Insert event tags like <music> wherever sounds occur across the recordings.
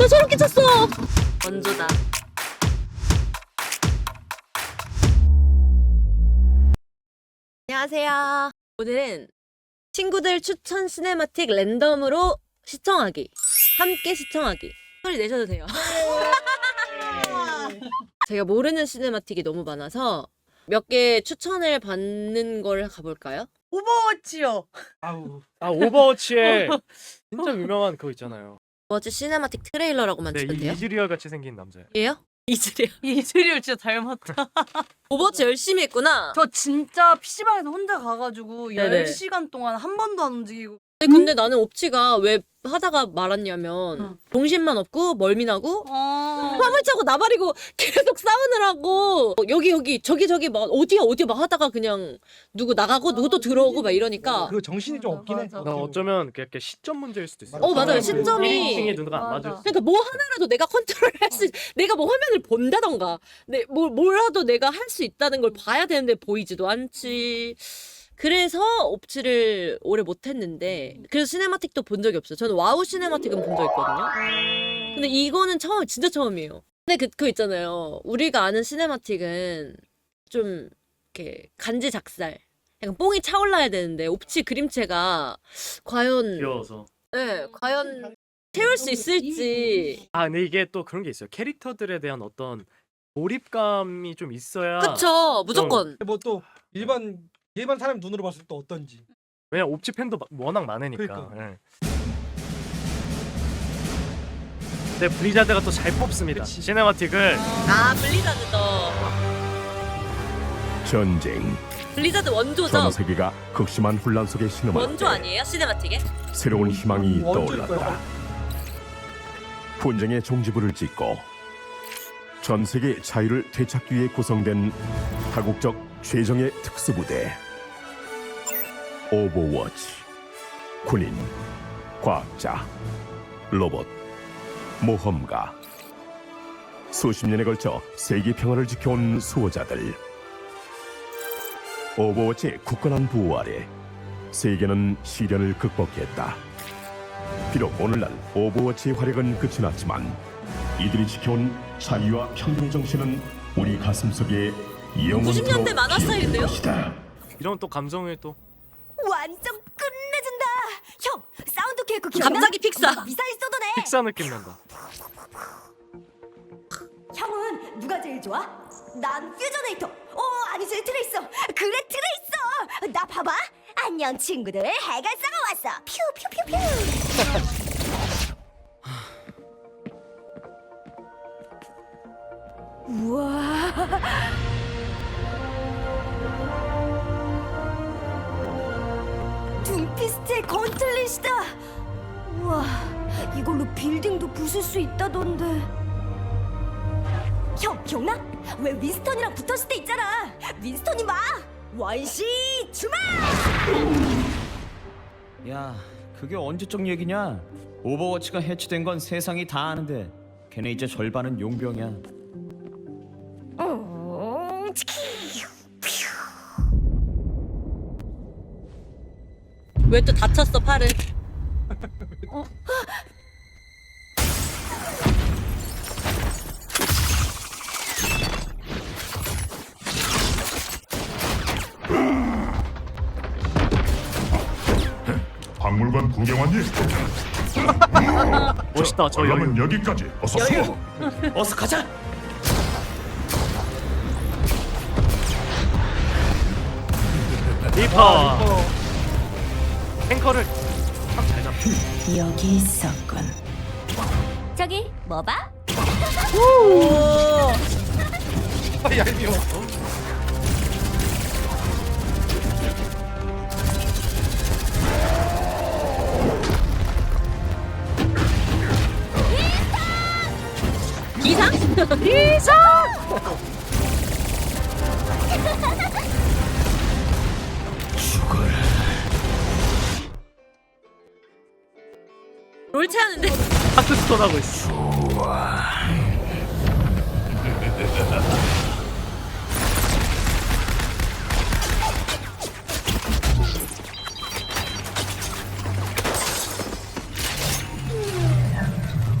나 저렇게 쳤어. 원조다. 안녕하세요. 오늘은 친구들 추천 시네마틱 랜덤으로 시청하기. 함께 시청하기. 소리 내셔도 돼요. <laughs> 제가 모르는 시네마틱이 너무 많아서 몇 개 추천을 받는 걸 가볼까요? 오버워치요. 아우. 아 오버워치에 <laughs> 진짜 유명한 그거 있잖아요. 어제 시네마틱 트레일러라고만 네, 치면 돼요? 이- 이즈리얼 같이 생긴 남자. 얘요? <laughs> 이즈리얼. 이즈리얼 진짜 닮았다. <laughs> 오버워치 열심히 했구나. 저 진짜 PC방에서 혼자 가가지고 네네. 10시간 동안 한 번도 안 움직이고 근데, 근데 나는 옵치가 왜 하다가 말았냐면 응. 정신만 없고 멀미나고 어... 화물 차고 나발이고 계속 싸우느라고 여기 여기 저기 저기 막 어디야 어디야 막 하다가 그냥 누구 나가고 누구 또 들어오고 막 이러니까 그 정신이 좀 맞아, 없긴 해. 맞아. 나 어쩌면 그렇게 시점 문제일 수도 있어. 어, 맞아요. 시점이- 이 누가 안 맞아. 맞을 수. 그러니까 뭐 하나라도 내가 컨트롤할 수 내가 뭐 화면을 본다던가 내, 뭐, 뭐라도 내가 할 수 있다는 걸 봐야 되는데 보이지도 않지 그래서 옵치를 오래 못했는데 그래서 시네마틱도 본 적이 없어요. 저는 와우 시네마틱은 본 적 있거든요. 근데 이거는 처음 진짜 처음이에요. 근데 그, 그거 있잖아요. 우리가 아는 시네마틱은 좀 이렇게 간지 작살 약간 뽕이 차올라야 되는데 옵치 그림체가 과연 귀여워서. 네, 과연 채울 수 있을지. 아 근데 이게 또 그런 게 있어요. 캐릭터들에 대한 어떤 몰입감이 좀 있어야. 그쵸 무조건. 뭐 또 일반 일반 사람 눈으로 봤을 때 어떤지. 왜냐 옵치 팬도 마- 워낙 많으니까. 그러니까. 예. 근데 블리자드가 또 잘 뽑습니다. 그치. 시네마틱을 아 블리자드도 전쟁, 블리자드 원조죠 전 세계가 극심한 혼란 속에 신음할 원조 때 아니에요 시네마틱에 새로운 희망이 원조일 떠올랐다. 거야. 분쟁의 종지부를 찍고 전 세계 자유를 되찾기 위해 구성된 다국적 최정예 특수부대. 오버워치. 군인, 과학자, 로봇, 모험가. 수십 년에 걸쳐 세계 평화를 지켜온 수호자들. 오버워치의 굳건한 부호 아래 세계는 시련을 극복했다. 비록 오늘날 오버워치의 활약은 끝이 났지만 이들이 지켜온 자유와 평등 정신은 우리 가슴속에 영원토록 90년대 만화 기억될 스타일인데요? 것이다. 이런 또 감정을 또 완전 끝내준다. 형, 사운드 케이크 기억나? 갑자기 픽사. 미사일 쏟아내. 픽사 느낌 난다. 형은 누가 제일 좋아? 난 퓨저네이터. 어, 아니지 트레이서. 그래 트레이서. 나 봐봐. 안녕 친구들. 해갈사가 왔어. 퓨 퓨 퓨 퓨. <laughs> 이걸로 빌딩도 부술 수 있다던데. 형, 기억나? 왜 윈스턴이랑 붙었을 때 있잖아. 윈스턴이 막 원시 주마. 야, 그게 언제적 얘기냐? 오버워치가 해치된 건 세상이 다 아는데 걔네 이제 절반은 용병이야. 음, 치키. 왜 또 다쳤어 팔을 <laughs> 박물관 구경 왔니? <laughs> 멋있다 저 여유. 그러면 여기까지 어서 서. <laughs> 어서 가자. 리퍼. 탱커를 참 잘 잡. 여기 있었군. 저기 뭐 봐? <laughs> 얄미워. 이상? <laughs> 이상! 롤체 하는데 하트 스톤 하고 있어.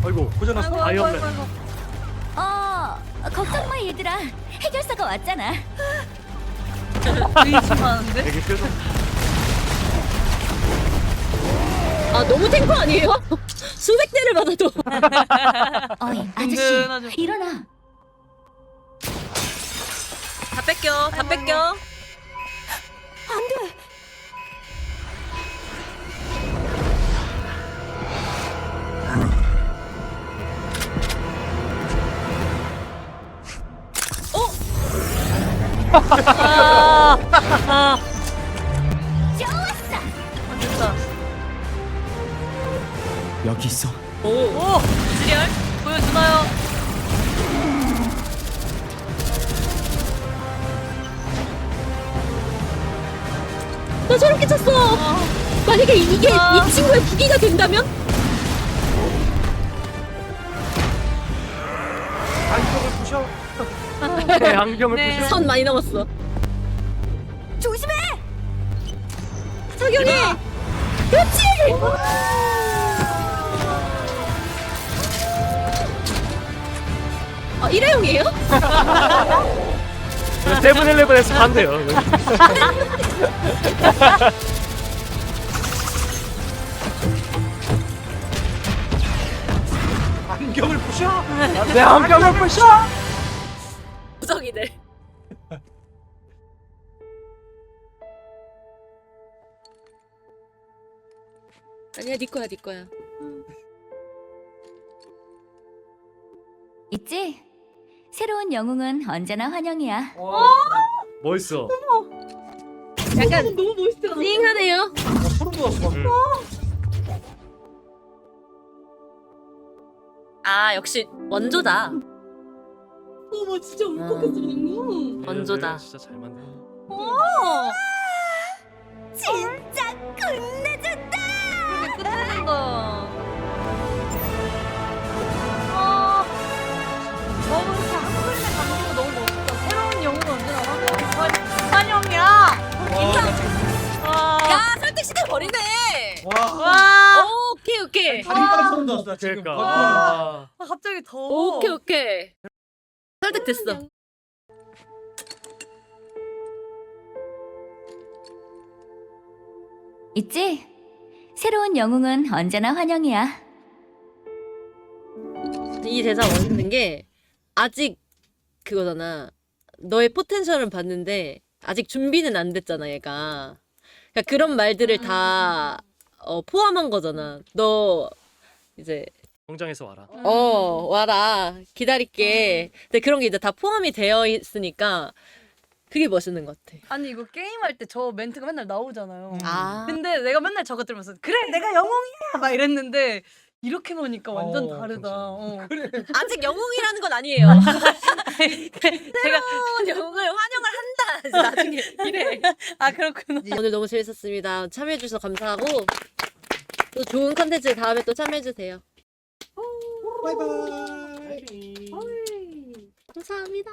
아이고 고장났어? 아이언맨. 어, 걱정 마 얘들아. 해결사가 왔잖아. 의심하는데? 되게 표정. 아 너무 탱커 아니에요? 수백 대를 받아도 어이, 든든하죠. 일어나. 다 뺏겨 다 뺏겨 좋았어. 됐다. 여기 있어. 오! 지리얼? 보여주나요? 나 저렇게 쳤어 만약에 이게 아. 이 친구의 부기가 된다면? 네, 안경을 네. 부셔. 선 많이 넘었어 조심해. 석영이 그렇지 아 일회용이에요? 세븐일레븐에서 반대요. 안경을 부셔. 내 안경을 부셔. 야 네 거야 네 거야 있지? 새로운 영웅은 언제나 환영이야. 멋있어. 약간 너무 멋있어 띵하네요 나 소름 돋았어. 방금. 아 역시 원조다 어머, 진짜 울컥했어 원조다 진짜 잘 만든. 진 버리네 와. 와. 오케이 오케이 다리까지 소름 돋았어. 나 지금. 그러니까. 와. 아, 아, 갑자기 더워. 오케이 오케이 설득됐어 있지? 새로운 영웅은 언제나 환영이야. 이 대사 멋있는 게 아직 그거잖아. 너의 포텐셜은 봤는데 아직 준비는 안 됐잖아, 얘가. 그러니까 그런 말들을 다 어, 포함한 거잖아. 너 이제 공장에서 와라. 어 와라 기다릴게. 근데 그런 게 이제 다 포함이 되어 있으니까 그게 멋있는 것 같아. 아니 이거 게임할 때 저 멘트가 맨날 나오잖아요. 아 근데 내가 맨날 저거 들으면서 그래 내가 영웅이야 막 이랬는데 이렇게 보니까 완전 어, 다르다. 어. 아직 영웅이라는 건 아니에요. <laughs> <laughs> 제가 영웅을 한다. 이제 나중에 <laughs> 이래. 아 그렇구나. 오늘 너무 재밌었습니다. 참여해주셔서 감사하고 또 좋은 컨텐츠 다음에 또 참여해주세요. 바이바이. 감사합니다.